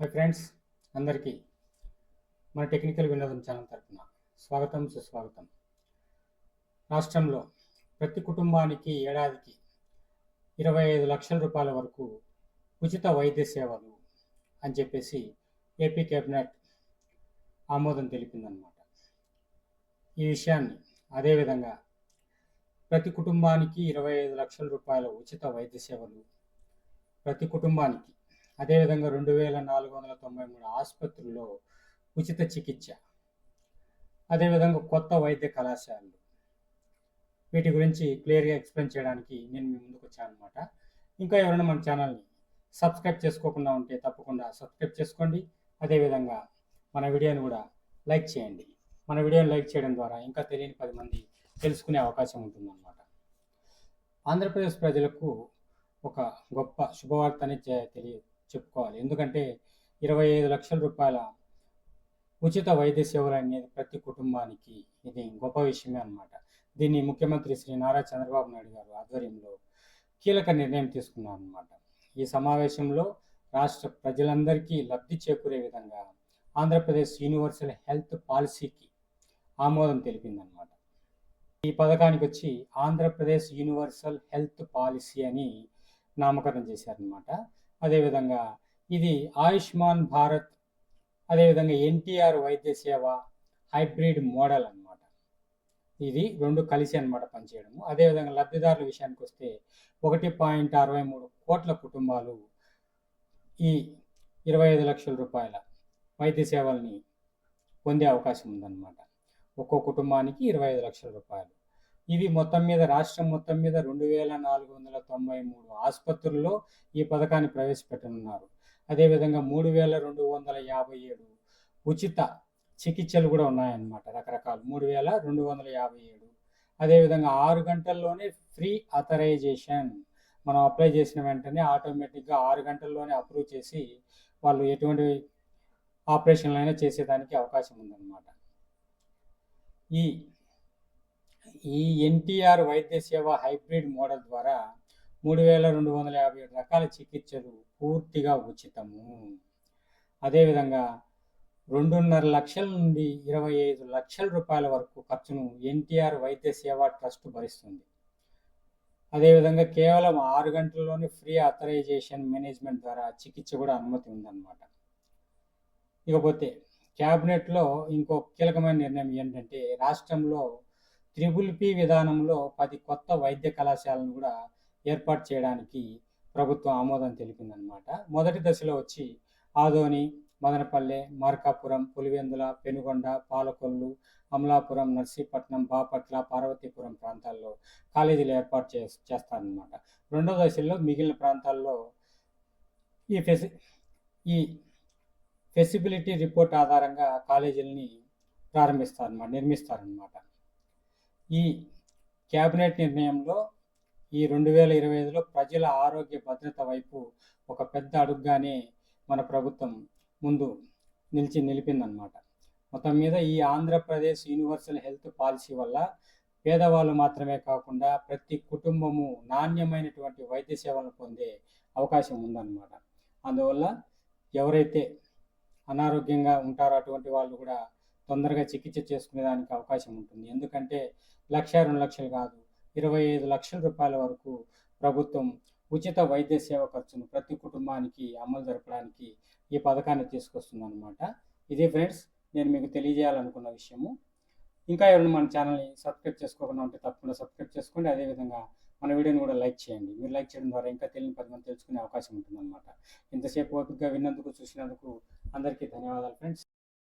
Hi friends అందరికీ మన technical వినోదం ఛానల్ తరఫున స్వాగతం సుస్వాగతం. రాష్ట్రంలో ప్రతి కుటుంబానికి ఏడాదికి ఇరవై ఐదు లక్షల రూపాయల వరకు ఉచిత వైద్య సేవలు అని చెప్పేసి ఏపీ కేబినెట్ ఆమోదం తెలిపిందనమాట ఈ విషయాన్ని అదేవిధంగా ప్రతి కుటుంబానికి ఇరవై ఐదు లక్షల రూపాయల ఉచిత వైద్య సేవలు ప్రతి కుటుంబానికి అదేవిధంగా రెండు వేల నాలుగు వందల తొంభై మూడు ఆసుపత్రుల్లో ఉచిత చికిత్స అదేవిధంగా కొత్త వైద్య కళాశాలలు. వీటి గురించి క్లియర్గా ఎక్స్ప్లెయిన్ చేయడానికి నేను మీ ముందుకు వచ్చాను అనమాట ఇంకా ఎవరైనా మన ఛానల్ని సబ్స్క్రైబ్ చేసుకోకుండా ఉంటే తప్పకుండా సబ్స్క్రైబ్ చేసుకోండి. అదేవిధంగా మన వీడియోని కూడా లైక్ చేయండి. మన వీడియోని లైక్ చేయడం ద్వారా ఇంకా తెలియని పది మంది తెలుసుకునే అవకాశం ఉంటుందన్నమాట ఆంధ్రప్రదేశ్ ప్రజలకు ఒక గొప్ప శుభవార్తని అనేది తెలియదు చెప్పుకోవాలి. ఎందుకంటే ఇరవై ఐదు లక్షల రూపాయల ఉచిత వైద్య సేవలు అనేది ప్రతి కుటుంబానికి ఇది గొప్ప విషయమే అన్నమాట. దీన్ని ముఖ్యమంత్రి శ్రీ నారా చంద్రబాబు నాయుడు గారు ఆధ్వర్యంలో కీలక నిర్ణయం తీసుకున్నారు అనమాట ఈ సమావేశంలో రాష్ట్ర ప్రజలందరికీ లబ్ధి చేకూరే విధంగా ఆంధ్రప్రదేశ్ యూనివర్సల్ హెల్త్ పాలసీకి ఆమోదం తెలిపిందనమాట ఈ పథకానికి వచ్చి ఆంధ్రప్రదేశ్ యూనివర్సల్ హెల్త్ పాలసీ అని నామకరణం చేశారనమాట అదేవిధంగా ఇది ఆయుష్మాన్ భారత్ అదేవిధంగా ఎన్టీఆర్ వైద్య సేవ హైబ్రిడ్ మోడల్ అన్నమాట. ఇది రెండు కలిసి అనమాట పనిచేయడము. అదేవిధంగా లబ్ధిదారుల విషయానికి వస్తే ఒకటి పాయింట్ అరవై మూడు కోట్ల కుటుంబాలు ఈ ఇరవై ఐదు లక్షల రూపాయల వైద్య సేవల్ని పొందే అవకాశం ఉందన్నమాట. ఒక్కో కుటుంబానికి ఇరవై ఐదు లక్షల రూపాయలు. ఇవి మొత్తం మీద రాష్ట్రం మొత్తం మీద రెండు వేల నాలుగు వందల తొంభై మూడు ఆసుపత్రుల్లో ఈ పథకాన్ని ప్రవేశపెట్టనున్నారు. అదేవిధంగా మూడు వేల రెండు వందల యాభై ఏడు ఉచిత చికిత్సలు కూడా ఉన్నాయన్నమాట రకరకాలు. మూడు వేల రెండు వందల యాభై ఏడు. అదేవిధంగా ఆరు గంటల్లోనే ఫ్రీ అథరైజేషన్. మనం అప్లై చేసిన వెంటనే ఆటోమేటిక్గా ఆరు గంటల్లోనే అప్రూవ్ చేసి వాళ్ళు ఎటువంటి ఆపరేషన్లు అయినా చేసేదానికి అవకాశం ఉందన్నమాట. ఈ ఈ ఎన్టీఆర్ వైద్య సేవ హైబ్రిడ్ మోడల్ ద్వారా మూడు వేల రెండు వందల యాభై ఏడు రకాల చికిత్సలు పూర్తిగా ఉచితము. అదేవిధంగా రెండున్నర లక్షల నుండి ఇరవై ఐదు లక్షల రూపాయల వరకు ఖర్చును ఎన్టీఆర్ వైద్య సేవ ట్రస్ట్ భరిస్తుంది. అదేవిధంగా కేవలం ఆరు గంటల్లోనే ఫ్రీ అథరైజేషన్ మేనేజ్మెంట్ ద్వారా చికిత్స కూడా అనుమతి ఉందన్నమాట. ఇకపోతే క్యాబినెట్లో ఇంకో కీలకమైన నిర్ణయం ఏంటంటే రాష్ట్రంలో త్రిబుల్ పి విధానంలో పది కొత్త వైద్య కళాశాలను కూడా ఏర్పాటు చేయడానికి ప్రభుత్వం ఆమోదం తెలిపిందనమాట మొదటి దశలో వచ్చి ఆదోని మదనపల్లె మార్కాపురం పులివెందుల పెనుగొండ పాలకొల్లు అమలాపురం నర్సీపట్నం బాపట్ల పార్వతీపురం ప్రాంతాల్లో కాలేజీలు ఏర్పాటు చే చేస్తారనమాట రెండో దశలో మిగిలిన ప్రాంతాల్లో ఈ ఫెసి ఈ ఫెసిబిలిటీ రిపోర్ట్ ఆధారంగా కాలేజీలని ప్రారంభిస్తారనమాట నిర్మిస్తారనమాట ఈ క్యాబినెట్ నిర్ణయంలో ఈ రెండు వేల ఇరవై ఐదులో ప్రజల ఆరోగ్య భద్రత వైపు ఒక పెద్ద అడుగుగానే మన ప్రభుత్వం ముందు నిలిచి నిలిపిందనమాట మొత్తం మీద ఈ ఆంధ్రప్రదేశ్ యూనివర్సల్ హెల్త్ పాలసీ వల్ల పేదవాళ్ళు మాత్రమే కాకుండా ప్రతి కుటుంబము నాణ్యమైనటువంటి వైద్య సేవలను పొందే అవకాశం ఉందన్నమాట. అందువల్ల ఎవరైతే అనారోగ్యంగా ఉంటారో అటువంటి వాళ్ళు కూడా తొందరగా చికిత్స చేసుకునేదానికి అవకాశం ఉంటుంది. ఎందుకంటే లక్ష రెండు లక్షలు కాదు ఇరవై ఐదు లక్షల రూపాయల వరకు ప్రభుత్వం ఉచిత వైద్య సేవ ఖర్చును ప్రతి కుటుంబానికి అమలు జరపడానికి ఈ పథకాన్ని తీసుకొస్తుంది అనమాట ఇదే ఫ్రెండ్స్ నేను మీకు తెలియజేయాలనుకున్న విషయము. ఇంకా ఎవరైనా మన ఛానల్ని సబ్స్క్రైబ్ చేసుకోకుండా ఉంటే తప్పకుండా సబ్స్క్రైబ్ చేసుకోండి. అదేవిధంగా మన వీడియోని కూడా లైక్ చేయండి. మీరు లైక్ చేయడం ద్వారా ఇంకా తెలియని పది మంది తెలుసుకునే అవకాశం ఉంటుందన్నమాట. ఇంతసేపు ఓపికగా విన్నందుకు చూసినందుకు అందరికీ ధన్యవాదాలు ఫ్రెండ్స్.